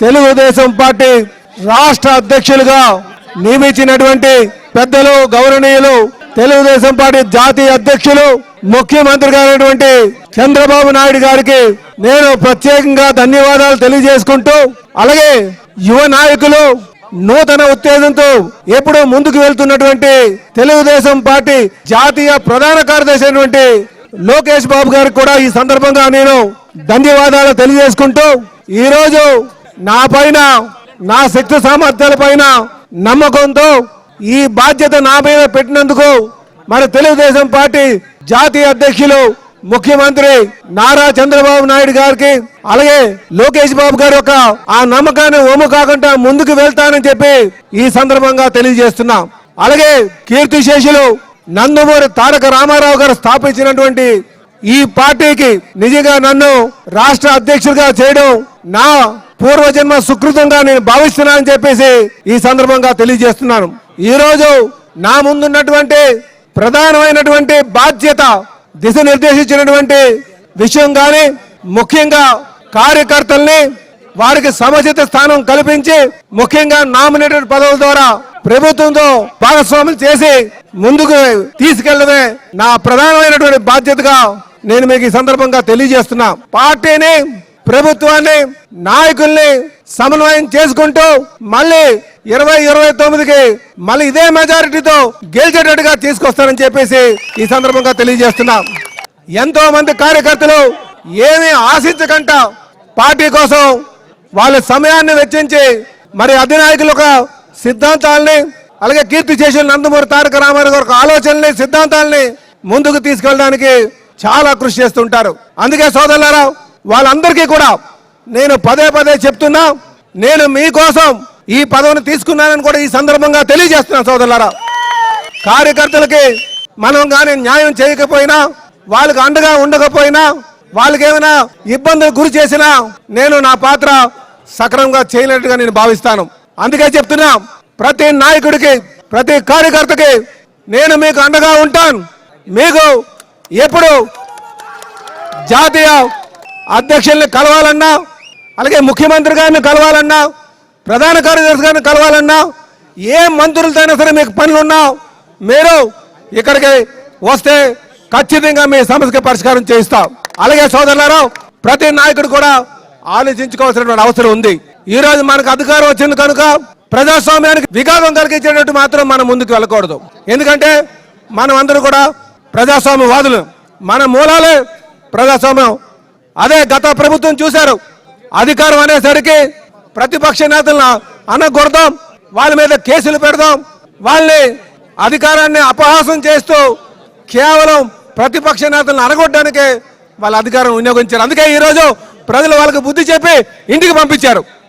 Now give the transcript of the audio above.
Telugu Desam party రాష్ట్ర అధ్యక్షులుగా నియమించినటువంటి పెద్దలు గౌరవనీయులు తెలుగుదేశం పార్టీ జాతీయ అధ్యక్షులు ముఖ్యమంత్రి గారైనటువంటి చంద్రబాబు నాయుడు గారికి నేను ప్రత్యేకంగా ధన్యవాదాలు తెలియజేసుకుంటూ అలాగే యువ నాయకులు నూతన ఉత్తేజంతో ఎప్పుడూ ముందుకు వెళ్తున్నటువంటి తెలుగుదేశం పార్టీ జాతీయ ప్రధాన కార్యదర్శి అయినటువంటి లోకేష్ బాబు గారికి కూడా ఈ సందర్భంగా నేను ధన్యవాదాలు తెలియజేసుకుంటూ ఈ రోజు నా పైన నా శక్తి సామర్థ్యాల పైన నమ్మకంతో ఈ బాధ్యత నా మీద పెట్టినందుకు మరి తెలుగుదేశం పార్టీ జాతీయ అధ్యక్షులు ముఖ్యమంత్రి నారా చంద్రబాబు నాయుడు గారికి అలాగే లోకేష్ బాబు గారు ఒక ఆ నమ్మకాన్ని ఓము కాకుండా ముందుకు వెళ్తానని చెప్పి ఈ సందర్భంగా తెలియజేస్తున్నాం. అలాగే కీర్తిశేషులు నందమూరి తారక రామారావు గారు స్థాపించినటువంటి ఈ పార్టీకి నిజంగా నన్ను రాష్ట్ర అధ్యక్షుడిగా చేయడం నా పూర్వజన్మ సుకృతంగా నేను భావిస్తున్నానని చెప్పేసి ఈ సందర్భంగా తెలియజేస్తున్నాను. ఈ రోజు నా ముందున్నటువంటి ప్రధానమైనటువంటి బాధ్యత దిశ నిర్దేశించినటువంటి విషయం కానీ ముఖ్యంగా కార్యకర్తల్ని వారికి సముచిత స్థానం కల్పించి ముఖ్యంగా నామినేటెడ్ పదవుల ద్వారా ప్రభుత్వంతో భాగస్వాములు చేసి ముందుకు తీసుకెళ్ళడమే నా ప్రధానమైనటువంటి బాధ్యతగా నేను మీకు ఈ సందర్భంగా తెలియజేస్తున్నా. పార్టీని ప్రభుత్వాన్ని నాయకుల్ని సమన్వయం చేసుకుంటూ మళ్ళీ ఇరవై ఇరవై తొమ్మిదికి మళ్ళీ ఇదే మెజారిటీతో గెలిచేటట్టుగా తీసుకొస్తానని చెప్పేసి ఈ సందర్భంగా తెలియజేస్తున్నాం. ఎంతో మంది కార్యకర్తలు ఏమీ ఆశించకంట పార్టీ కోసం వాళ్ళ సమయాన్ని వెచ్చించి మరి అధినాయకులు ఒక సిద్ధాంతాలని అలాగే కీర్తి చేసిన నందమూరి తారక రామారావు గారి ఒక ఆలోచనల్ని సిద్ధాంతాలని ముందుకు తీసుకెళ్ళడానికి చాలా కృషి చేస్తుంటారు. అందుకే సోదరులారావు వాళ్ళందరికీ కూడా నేను పదే పదే చెప్తున్నా నేను మీకోసం ఈ పదవిని తీసుకున్నానని కూడా ఈ సందర్భంగా తెలియజేస్తున్నాను సోదరులారా. కార్యకర్తలకి మనం కానీ న్యాయం చేయకపోయినా వాళ్ళకి అండగా ఉండకపోయినా వాళ్ళకేమైనా ఇబ్బందులు గురి చేసినా నేను నా పాత్ర సక్రమంగా చేయనట్టుగా నేను భావిస్తాను. అందుకే చెప్తున్నా ప్రతి నాయకుడికి ప్రతి కార్యకర్తకి నేను మీకు అండగా ఉంటాను. మీకు ఎప్పుడు జాతీయ అధ్యక్షుల్ని కలవాలన్నా అలాగే ముఖ్యమంత్రి గారిని కలవాలన్నా ప్రధాన కార్యదర్శి గారిని కలవాలన్నా ఏ మంత్రులతో అయినా సరే మీకు పనులున్నా మీరు ఇక్కడికి వస్తే ఖచ్చితంగా మీ సమస్యకి పరిష్కారం చేయిస్తాం. అలాగే సోదరులారా ప్రతి నాయకుడు కూడా ఆలోచించుకోవాల్సినటువంటి అవసరం ఉంది. ఈ రోజు మనకు అధికారం వచ్చింది కనుక ప్రజాస్వామ్యానికి విఘాతం కలిగించేటట్టు మాత్రం మనం ముందుకు వెళ్ళకూడదు. ఎందుకంటే మనం అందరూ కూడా ప్రజాస్వామ్యవాదులు. మన మూలాలే ప్రజాస్వామ్యం. అదే గత ప్రభుత్వం చూశారు. అధికారం అనేసరికి ప్రతిపక్ష నేతలను అనగొడదాం వాళ్ళ మీద కేసులు పెడదాం వాళ్ళని అధికారాన్ని అపహాసం చేస్తూ కేవలం ప్రతిపక్ష నేతలను అనగొట్టడానికే వాళ్ళ అధికారం వినియోగించారు. అందుకే ఈరోజు ప్రజలు వాళ్ళకి బుద్ధి చెప్పి ఇంటికి పంపించారు.